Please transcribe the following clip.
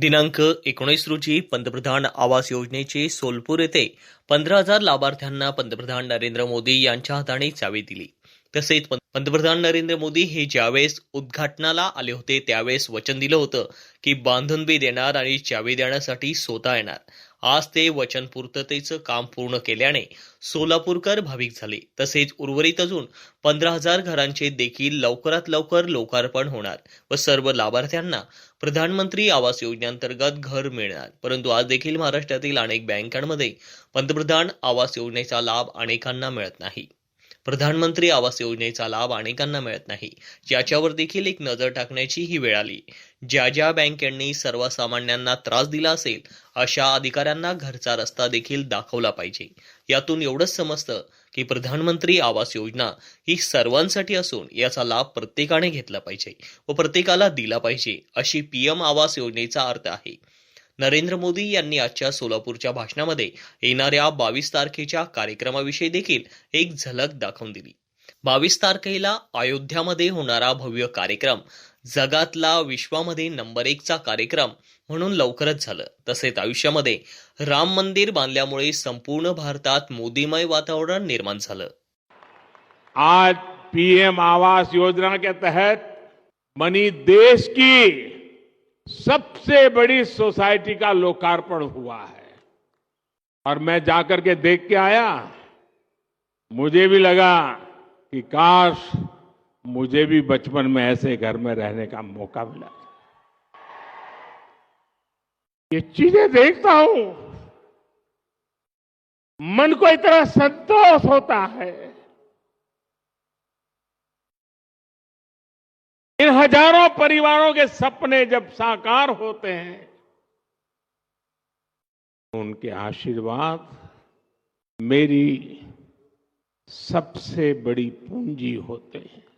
दिनांक एकोणीस रोजी पंतप्रधान आवास योजनेचे सोलपूर येथे पंधरा हजार लाभार्थ्यांना पंतप्रधान नरेंद्र मोदी यांच्या हाताने चावी दिली. तसेच पंतप्रधान नरेंद्र मोदी हे ज्यावेळेस उद्घाटनाला आले होते त्यावेळेस वचन दिलं होतं की बांधूनबी देणार आणि चावी देण्यासाठी स्वतः येणार. आज ते वचन पूर्ततेचं काम पूर्ण केल्याने सोलापूरकर भाविक झाले. तसेच उर्वरित अजून पंधरा हजार घरांचे देखील लवकरात लवकर लोकार्पण होणार व सर्व लाभार्थ्यांना प्रधानमंत्री आवास योजनेअंतर्गत घर मिळणार. परंतु आज देखील महाराष्ट्रातील अनेक बँकांमध्ये पंतप्रधान आवास योजनेचा लाभ अनेकांना मिळत नाही. प्रधानमंत्री आवास योजनेचा लाभ अनेकांना मिळत नाही. याच्यावर देखील एक नजर टाकण्याची ही वेळ आली. ज्या ज्या बँकांनी सर्वसामान्यांना त्रास दिला असेल अशा अधिकाऱ्यांना घरचा रस्ता देखील दाखवला पाहिजे. यातून एवढंच समजतं की प्रधानमंत्री आवास योजना ही सर्वांसाठी असून याचा लाभ प्रत्येकाने घेतला पाहिजे व प्रत्येकाला दिला पाहिजे अशी पीएम आवास योजनेचा अर्थ आहे. नरेंद्र मोदी यांनी आजच्या सोलापूरच्या भाषणामध्ये येणाऱ्या बावीस तारखेच्या कार्यक्रमाविषयी देखील एक झलक दाखवून दिली. बावीस तारखेला अयोध्यामध्ये होणारा भव्य कार्यक्रम जगातला विश्वामध्ये नंबर एकचा कार्यक्रम म्हणून लवकरच झालं. तसेच आयुष्यामध्ये राम मंदिर बांधल्यामुळे संपूर्ण भारतात मोदीमय वातावरण निर्माण झालं. आज पीएम आवास योजना के तहत मनी देश की सबसे बड़ी सोसाइटी का लोकार्पण हुआ है। और मैं जाकर के देख के आया, मुझे भी लगा कि काश मुझे भी बचपन में ऐसे घर में रहने का मौका मिला। ये चीज़ें देखता हूँ, मन को इतना संतोष होता है। इन हज़ारों परिवारों के सपने जब साकार होते हैं, उनके आशीर्वाद मेरी सबसे बड़ी पूंजी होते हैं।